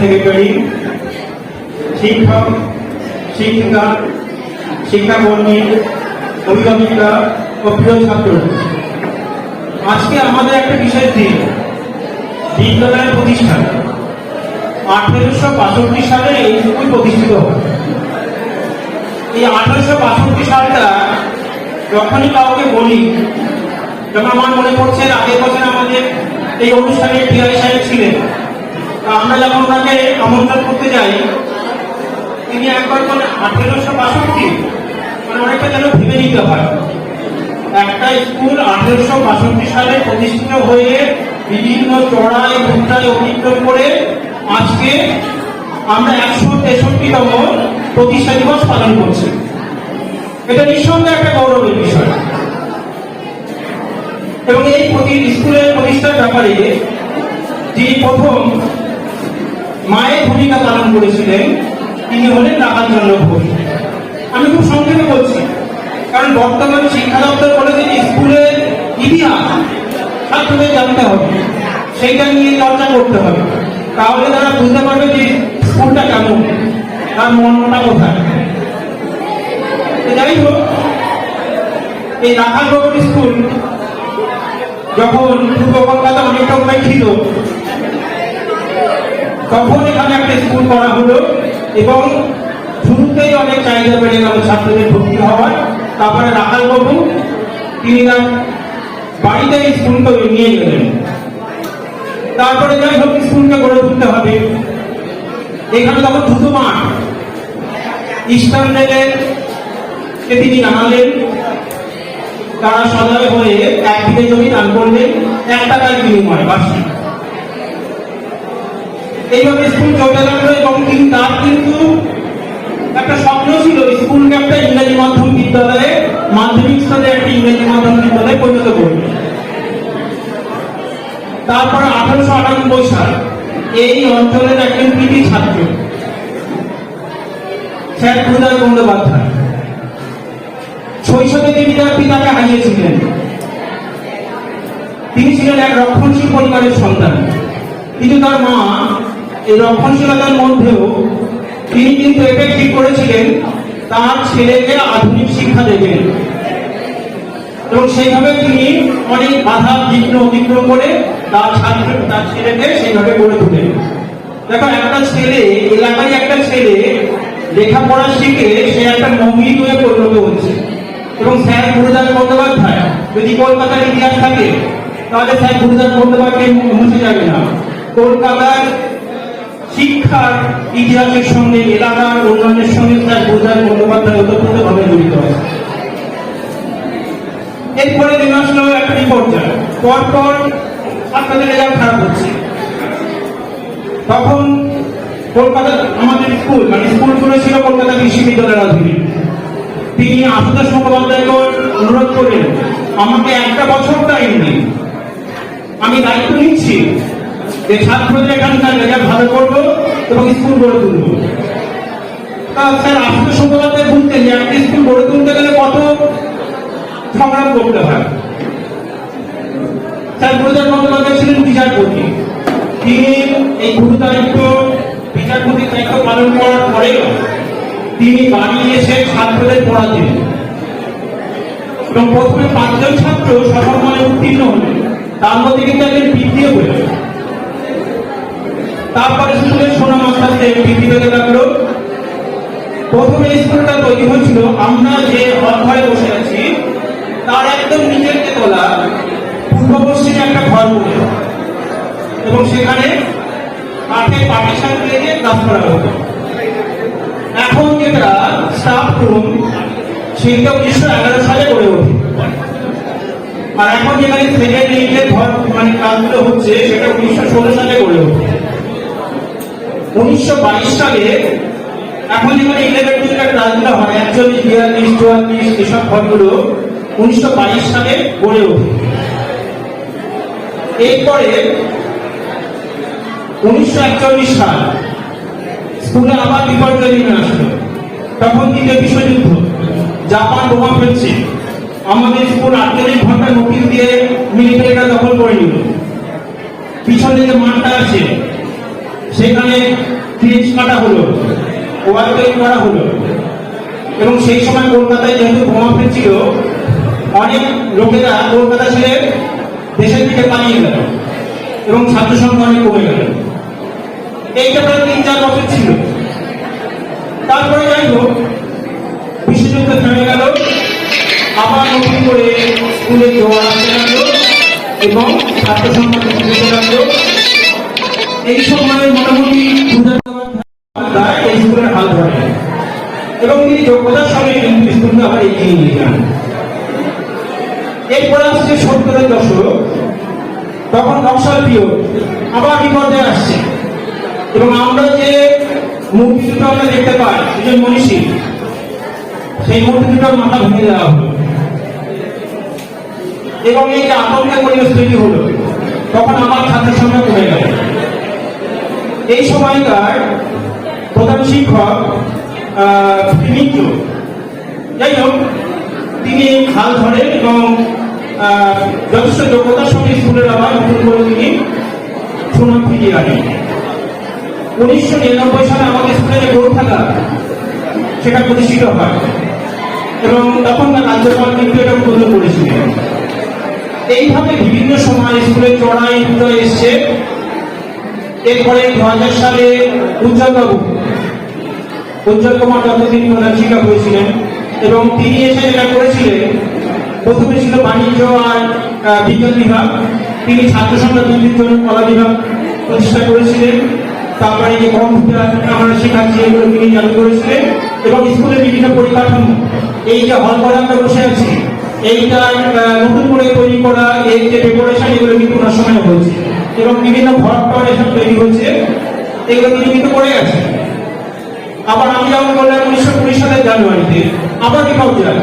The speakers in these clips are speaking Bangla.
সেক্রেটারি শিক্ষক, শিক্ষিকা, শিক্ষাকর্মী, অভিভাবিকা ও প্রিয় ছাত্র, আজকে আমাদের একটা বিশেষ দিন বিদ্যালয়ের প্রতিষ্ঠা আঠেরোশো বাষট্টি সালে এই স্কুল প্রতিষ্ঠিত হয়। এই আঠেরোশো বাষট্টি সালটা যখনই কাউকে বলি যেমন আমার মনে পড়ছে আগের বছর আমাদের এই অনুষ্ঠানে টিআই সাহেব ছিলেন আমরা যখন ওনাকে আমন্ত্রণ করতে যাই, তিনি একবার বলেন আঠেরোশো বাষট্টি? মানে অনেকটা যেন ভেবে নিতে হয়। একটা স্কুল আঠেরোশো বাষট্টি সালে প্রতিষ্ঠিত হয়ে বিভিন্ন চড়াই উত্তায় অতিক্রম করে আজকে আমরা একশো তেষট্টিতম প্রতিষ্ঠা দিবস পালন করছি। এটা নিঃসন্দেহে একটা গৌরবের বিষয়। এবং এই প্রতি স্কুলের প্রতিষ্ঠার ব্যাপারে যিনি প্রথম মায়ের ভূমিকা পালন করেছিলেন, তিনি হলেন রাখালচন্দ্র ঘোষ। আমি খুব সংক্ষেপে বলছি, কারণ বর্তমান শিক্ষা দপ্তর যে স্কুলের ইতিহাস ছাত্রদের জানতে হবে। সেইটা নিয়ে চর্চা করতে হবে। তাহলে তারা বুঝতে পারবে যে স্কুলটা কেমন, তার মনটা কোথায়। যাই হোক, এই রাখাল স্কুল যখন পূর্ব কলকাতা অনেকটা উপেক্ষিত তখন এখানে একটা স্কুল করা হলো এবং শুরুতেই অনেক চাহিদা বেড়ে গেল ছাত্রদের ভর্তি হওয়ার, তারপরে রাখাল বাবু, তিনি তার বাড়িতে এই স্কুলকে নিয়ে গেলেন। তারপরে যাই হোক স্কুলকে গড়ে তুলতে হবে। এখানে তখন দুটো মাঠ। ইস্টার্ন রেলের কে তিনি জানালেন তারা সদয় হয়ে এক বিঘে জমি দান করলেন এক টাকার বিনিময়, বার্ষিক। এইভাবে স্কুল চলতে লাগল এবং তিনি তার কিন্তু একটা স্বপ্ন ছিল স্কুলকে একটা ইংরেজি মাধ্যম বিদ্যালয়ে, মাধ্যমিক স্তরে একটা ইংরেজি মাধ্যম বিদ্যালয়ে পরিণত করবে। তারপরে আঠারোশো আটানব্বই সাল এই অঞ্চলের একজন কৃতি ছাত্র, স্যার বন্দ্যোপাধ্যায়। শৈশবে তিনি তার পিতাকে হারিয়েছিলেন, তিনি ছিলেন এক রক্ষণশীল পরিবারের সন্তান। কিন্তু তার মা এই রক্ষণশীলতার মধ্যেও তিনি কিন্তু এটা ঠিক করেছিলেন, তার ছেলেকে আধুনিক শিক্ষা দেবেন। এবং সেইভাবে তিনি অনেক বাধা বিঘ্ন অতিক্রম করে তার ছাত্র, তার ছেলেকে সেইভাবে গড়ে তোলেন। দেখো, একটা ছেলে এলাকায় একটা ছেলে, লেখাপড়া শিখে সে একটা মৌলিক হয়ে পরিণত হচ্ছে। এবং স্যার গুরুদাস বন্দ্যোপাধ্যায়, যদি কলকাতার ইতিহাস থাকে, তাহলে স্যার গুরুদাস বন্দ্যোপাধ্যায় মুছে যাবে না। কলকাতার শিক্ষার ইতিহাসের সঙ্গে এলাকার উন্নয়নের সঙ্গে স্যার গুরুদাস বন্দ্যোপাধ্যায় ওতপ্রোতভাবে জড়িত আছে। এরপরে নেমে আসলো একটা রিপোর্ট যায় পরপর ছাত্রদের রেজাল্ট খারাপ হচ্ছে। তখন কলকাতা, আমাদের স্কুল মানে স্কুল করেছিল কলকাতা বিশ্ববিদ্যালয়ের অধীনে। তিনি আশুতোষ মুখোপাধ্যায়কে অনুরোধ করলেন, আমাকে একটা বছর টাইম দিন। আমি দায়িত্ব নিচ্ছি যে ছাত্রদের এখানকার রেজাল্ট ভালো করব এবং স্কুল গড়ে তুলবো। স্যার আশুতোষ মুখোপাধ্যায় বুঝতেন যে একটা স্কুল গড়ে তুলতে গেলে কত সংগ্রাম করতে হয়? স্যার গুরুদাস বন্দ্যোপাধ্যায় ছিলেন বিচারপতি। তিনি এই গুরু বিচারপতির দায়িত্ব পালন করার পরেও তিনি বাড়ি এসে ছাত্রদের পড়াতেন। এবং প্রথমে পাঁচজন ছাত্র সফলভাবে উত্তীর্ণ হলেন। তার মধ্যে কিন্তু একজন বৃদ্ধিও হলেন তারপরে স্কুলের সোনা মাস্টারতে বৃদ্ধি পেতে লাগল। প্রথমে স্কুলটা তৈরি হয়েছিল আমরা যে অধ্যায় বসে আছি, তার একদম নিচের তোলা পূর্ব পশ্চিমে একটা ঘর করে এবং সেখানে কাঠের পার্টিশন দিয়ে ক্লাস করা হতো। এখন যেটা স্টাফ রুম সেটা উনিশশো এগারো সালে গড়ে ওঠে। আর এখন যেখানে সেকেন্ড ইউনিটের ঘর মানে ক্লাসগুলো হচ্ছে, সেটা উনিশশো ষোলো সালে গড়ে ওঠে। উনিশশো বাইশ সালে এখন যেখানে ইলেভেন উনিশশো বাইশ সালে গড়ে ওঠে। এরপরে উনিশশো একচল্লিশ সাল স্কুলে আবার বিপর্যয় নেমে আসলো। তখন দ্বিতীয় বিশ্বযুদ্ধ। জাপান বোমা ফেলছে। আমাদের স্কুল আটচল্লিশ ঘণ্টা নোটিশ দিয়ে মিলিটারিরা দখল করে নিল। পিছনে যে মাঠটা আছে সেখানে ফ্রিজ কাটা হলো ওয়াল করা হলো। এবং সেই সময় কলকাতায় যেহেতু বোমা ফেলছিল, অনেক লোকেরা কলকাতা ছেড়ে দেশের দিকে পালিয়ে গেল এবং ছাত্র সংখ্যা অনেক কমে গেল। এইটা প্রায় তিন চার বছর ছিল। তারপরে যাই হোক বিশ্বযুদ্ধ থেমে গেল, আবার নতুন করে স্কুলে জোয়ার আসতে লাগল এবং ছাত্র সংখ্যা পেতে লাগল। এই সময় যোগ্যতার সঙ্গে কিন্তু স্কুলকে আবার এগিয়ে নিয়ে যান এরপরে আসছে সত্তরের দশক তখন নকশাল পিরিয়ড আবার বিপদে আসছে? এবং আমরা যে মূর্তি দুটো আমরা দেখতে পাই দুজন মনীষী, সেই মূর্তি দুটোর মাথা ভেঙে দেওয়া হলো। এবং এই যে আতঙ্কের পরিবেশ তৈরি হলো, তখন আমার ছাত্র সংখ্যা কমে গেল। এই সময়কার প্রধান শিক্ষক মিত্র যাই হোক, তিনি হাল ধরেন এবং যথেষ্ট যোগ্যতার সঙ্গে স্কুলের আবার নতুন করে তিনি সুনাম ফিরিয়ে আনেন। উনিশশো নিরানব্বই সালে আমাদের স্কুলে যে গ্রন্থাগার, সেটা প্রতিষ্ঠিত হয় এবং তখন রাজ্যপাল কিন্তু এটা উদ্বোধন করেছিলেন। এইভাবে বিভিন্ন সময় স্কুলে চড়াই উদয় এসছে। এরপরে দু হাজার সালে উজ্জ্বল বাবু উজ্জ্বল কুমার দত্ত তিনি প্রধান শিক্ষক হয়েছিলেন এবং তিনি এসে যেটা করেছিলেন প্রথমে ছিল বাণিজ্য আর বিজ্ঞান বিভাগ। তিনি ছাত্র সংখ্যা জন্য কলা বিভাগ প্রতিষ্ঠা করেছিলেন। তারপরে যে কম্পিউটার আমরা শেখাচ্ছি এগুলো তিনি চালু করেছিলেন এবং স্কুলের বিভিন্ন পরিকাঠামো। এই যে হল করে আমরা বসে আছি এইটা আহ, নতুন করে তৈরি করা এই যে ডেকোরেশন এগুলো কিন্তু ওনার সময় হয়েছে এবং বিভিন্ন ঘর টর এসব তৈরি হয়েছে এগুলো তিনি কিন্তু করে গেছে আবার আমি যেমন বললাম উনিশশো কুড়ি সালের জানুয়ারিতে, আবার বিপর্যয়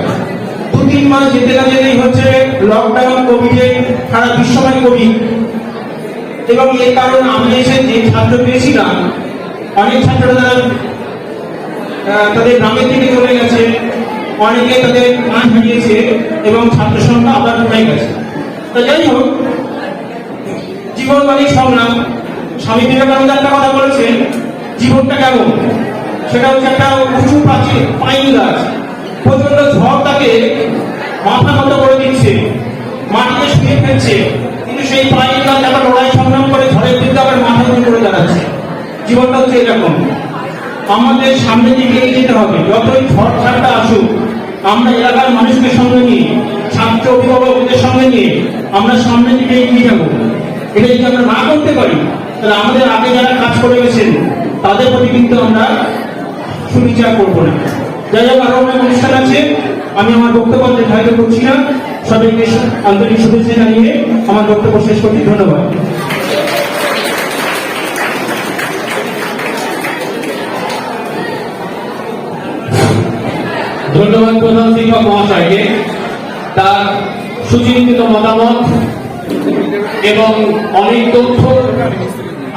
দু তিন মাস যেতে না যেতেই হচ্ছে লকডাউন কোভিডে সারা বিশ্বময় কোভিড এবং এই কারণে আমি এসে যে ছাত্র পেয়েছিলাম, অনেক ছাত্ররা তাদের গ্রামের দিকে চলে গেছে, অনেকে তাদের মান হারিয়েছে, এবং ছাত্র সংখ্যা আবার কমে গেছে। তো যাই হোক জীবনবাণী সংগ্রাম স্বামী বিবেকানন্দ একটা কথা বলেছেন, জীবনটা কেমন? সেটা হচ্ছে একটা উঁচু প্রাচীর পাইন গাছ প্রচণ্ড ঝড় তাকে মাথা মতো করে দিচ্ছে, মাটিতে শুয়ে ফেলছে। কিন্তু সেই পাইন গাছ আবার লড়াই সংগ্রাম করে ঝড়ের বিরুদ্ধে আবার মাথা করে দাঁড়াচ্ছে। জীবনটা হচ্ছে এরকম। আমাদের সামনের দিকে যেতে হবে। যতই ঝড় ঝাপটা আসুক, আমরা এলাকার মানুষকে সঙ্গে নিয়ে, ছাত্র অভিভাবকদের সঙ্গে নিয়ে, আমরা সামনের দিকে এগিয়ে যাব। এটা যদি আমরা না করতে পারি, তাহলে আমাদের আগে যারা কাজ করে গেছেন, তাদের প্রতি কিন্তু আমরা সুবিচার করব না। যাই হোক আরও অনেক অনুষ্ঠান আছে, আমি আমার বক্তব্য নির্ধারিত করছি না। সবাইকে আন্তরিক শুভেচ্ছা জানিয়ে আমার বক্তব্য শেষ করছি। ধন্যবাদ। ধন্যবাদ প্রধান শিক্ষক মহাশয়কে। তার সুচিন্তিত মতামত এবং অনেক তথ্য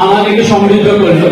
আমাদেরকে সমৃদ্ধ করল।